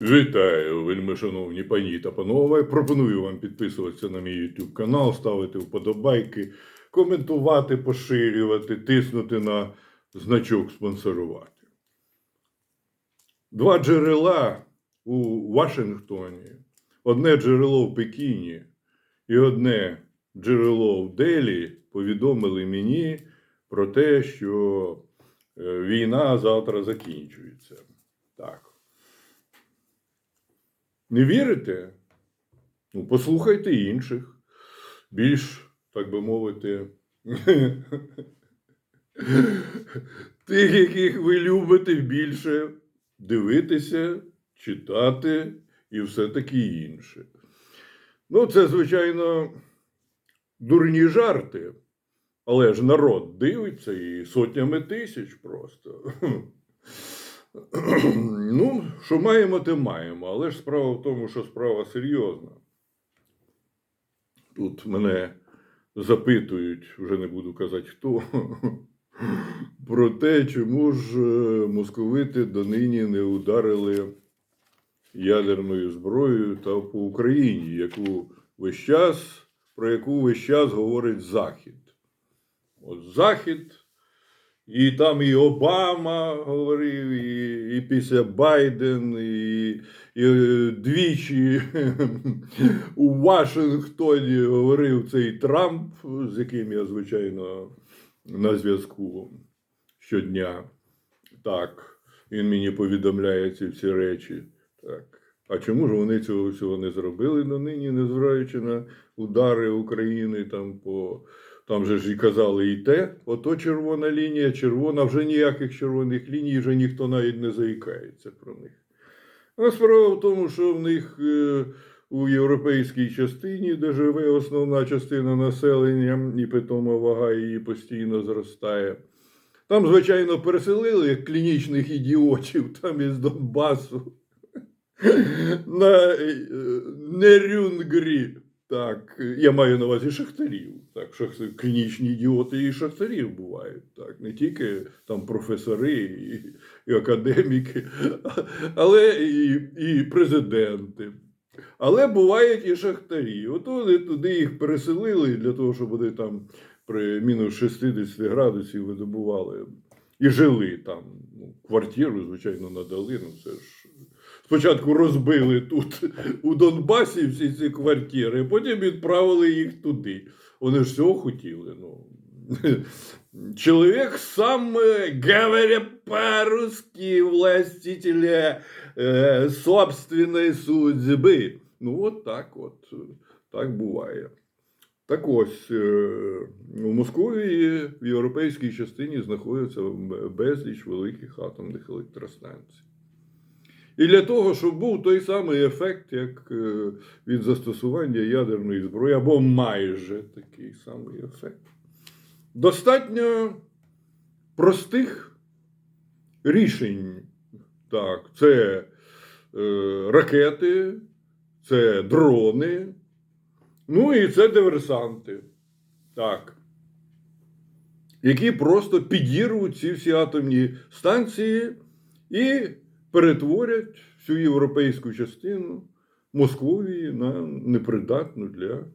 Вітаю, вельми шановні пані та панове. Пропоную вам підписуватися на мій YouTube канал, ставити вподобайки, коментувати, поширювати, тиснути на значок спонсорувати. Два джерела у Вашингтоні, одне джерело в Пекіні і одне джерело в Делі повідомили мені про те, що е, війна завтра закінчується. Так. Не вірите? Ну, послухайте інших, більш, так би мовити, тих, яких ви любите більше дивитися, читати і все таке інше. Ну, це, звичайно, дурні жарти, але ж народ дивиться і сотнями тисяч просто. Ну, що маємо, те маємо. Але ж справа в тому, що справа серйозна. Тут мене запитують, вже не буду казати хто, про те, чому ж е, московити донині не ударили ядерною зброєю та по Україні, яку весь час, про яку весь час говорить Захід. От Захід. І там і Обама говорив, і, і після Байден, і, і е, двічі у Вашингтоні говорив цей Трамп, з яким я, звичайно, на зв'язку щодня. Так, він мені повідомляє ці всі речі. Так. А чому ж вони цього всього не зробили на нині, незважаючи на удари України там по. Там же ж і казали і те, ото червона лінія, червона, вже ніяких червоних ліній, вже ніхто навіть не заїкається про них. А справа в тому, що в них е, у європейській частині, де живе основна частина населення, і питома вага її постійно зростає. Там, звичайно, переселили як клінічних ідіотів там із Донбасу на е, Нерюнгрі. Так, я маю на увазі шахтарів. Так, шах... клінічні ідіоти і шахтарів бувають. Так, не тільки там професори і, і академіки, але і, і президенти. Але бувають і шахтарі. От вони туди їх переселили для того, щоб вони там при мінус 60 градусів видобували і жили там. Ну, квартиру, звичайно, надали. Ну, це ж Спочатку розбили тут у Донбасі всі ці квартири, потім відправили їх туди. Вони ж всього хотіли. Ну. Чоловік сам, е, говоря по-русски, властителя э, собственної судьби. Ну, от так от. Так буває. Так ось, е, у Московії в європейській частині знаходиться безліч великих атомних електростанцій. І для того, щоб був той самий ефект, як е, від застосування ядерної зброї, або майже такий самий ефект, достатньо простих рішень. Так, це е, ракети, це дрони, ну і це диверсанти. Так. Які просто підірвуть ці всі атомні станції і перетворять всю європейську частину Московії на непридатну для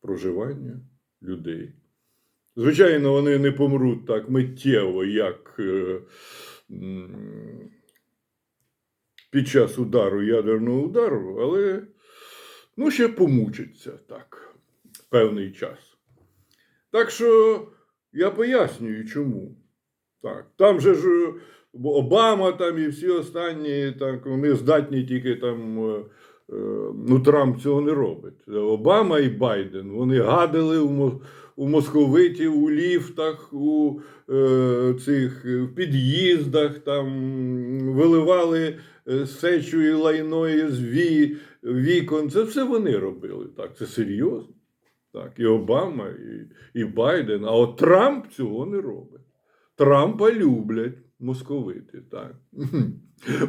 проживання людей. Звичайно, вони не помруть так миттєво, як е, під час удару ядерного удару, але ну, ще помучаться так певний час. Так що я пояснюю, чому. Так, Там же ж Обама там і всі останні, так, вони здатні тільки там. е, е, Ну, Трамп цього не робить. Обама і Байден вони гадили у у московитів, у ліфтах, у е, цих в під'їздах, там виливали е, сечу і лайно ві, вікон. Це все вони робили. Так, Це серйозно. Так, І Обама, і, і Байден. А от Трамп цього не робить. Трампа люблять московити. так.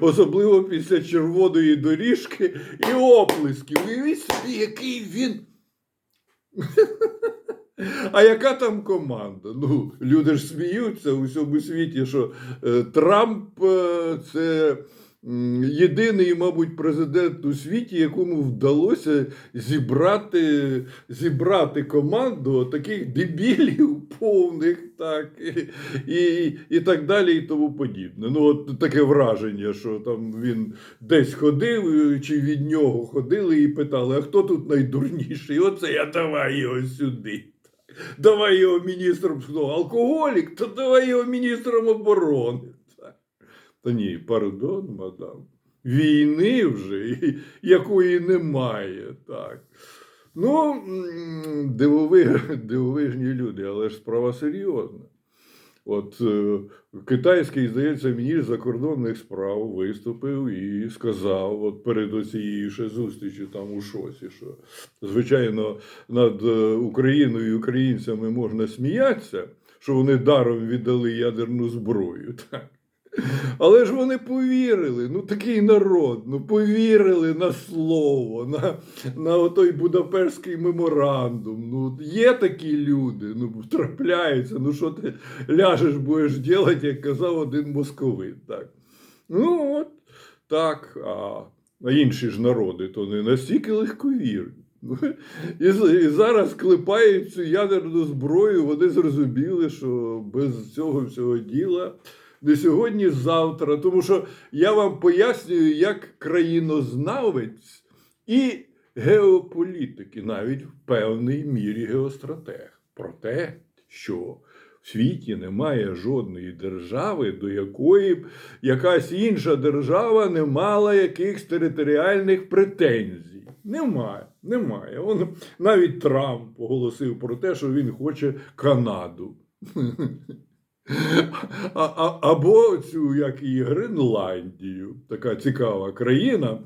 Особливо після червоної доріжки і оплесків. Уявіть собі, який він. А яка там команда? Ну, люди ж сміються у всьому світі, що е, Трамп е, це єдиний, мабуть, президент у світі, якому вдалося зібрати, зібрати команду таких дебілів повних, так, і, і, і так далі, і тому подібне. Ну, от таке враження, що там він десь ходив, чи від нього ходили і питали, а хто тут найдурніший? Оце я давай його сюди. Давай його міністром? Алкоголік, то давай його міністром оборони. Та ні, пардон, мадам. Війни вже, якої немає. Так. Ну, дивови, дивовижні люди, але ж справа серйозна. От е, китайський, здається, міністр закордонних справ виступив і сказав, от перед цією ще зустрічю там у шосі, що звичайно над е, Україною і українцями можна сміятися, що вони даром віддали ядерну зброю. Так. Але ж вони повірили, ну такий народ, ну повірили на слово, на, на той Будапештський меморандум. Ну, є такі люди, ну трапляються, ну що ти ляжеш, будеш робити, як казав один московит. Так. Ну от так. А, а інші ж народи то не настільки легковірні. Ну, І, і зараз клепають цю ядерну зброю, вони зрозуміли, що без цього всього діла не сьогодні, завтра. Тому що я вам пояснюю, як країнознавець і геополітик, навіть в певній мірі геостратег. Про те, що в світі немає жодної держави, до якої б якась інша держава не мала якихось територіальних претензій. Немає, немає. Он, навіть Трамп оголосив про те, що він хоче Канаду. А, або цю як і Гренландію, така цікава країна,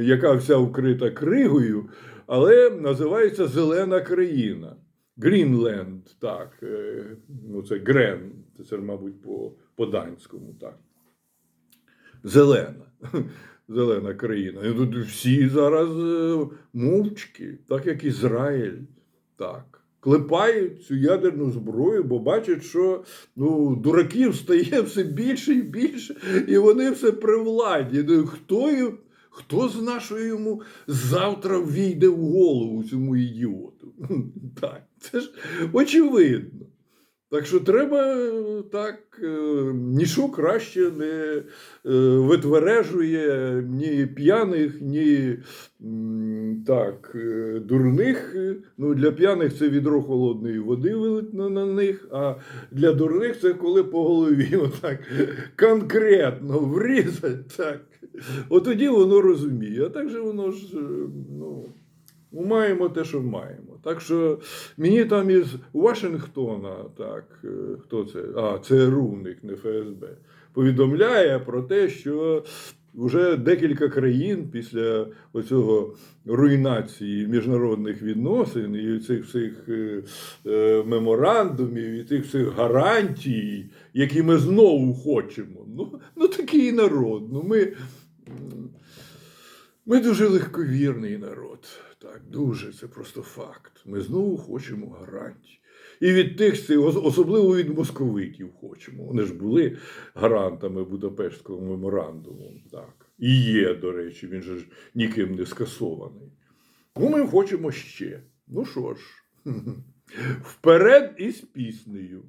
яка вся вкрита кригою, але називається Зелена країна. Грінленд, так. е, Ну, це Грен, це, мабуть, по, по данському, так. Зелена. Зелена країна. І тут всі зараз е, мовчки, так як Ізраїль. Так. Клепають цю ядерну зброю, бо бачать, що ну, дураків стає все більше і більше, і вони все при владі. Ну, Хто, хто з нашої йому завтра війде в голову цьому ідіоту? Так, це ж очевидно. Так що треба так, е, нічого краще не е, витвережує ні п'яних, ні так, е, дурних. Ну, для п'яних це відро холодної води вилить на, на них, а для дурних це коли по голові отак конкретно врізать. Так. От тоді воно розуміє. А так же воно ж, е, ну. Ну, маємо те, що маємо. Так що мені там із Вашингтона, так, е, хто це? А, це Рувник, не ФСБ, повідомляє про те, що вже декілька країн після оцього руйнації міжнародних відносин і цих всіх е, е, меморандумів, і цих всіх гарантій, які ми знову хочемо. Ну, ну такий народ. Ну, ми, ми дуже легковірний народ. Так, дуже, це просто факт. Ми знову хочемо гарантій. І від тих, особливо від московитів хочемо. Вони ж були гарантами Будапештського меморандуму. Так. І є, до речі, він же ж ніким не скасований. Ну, ми хочемо ще. Ну що ж, вперед із піснею.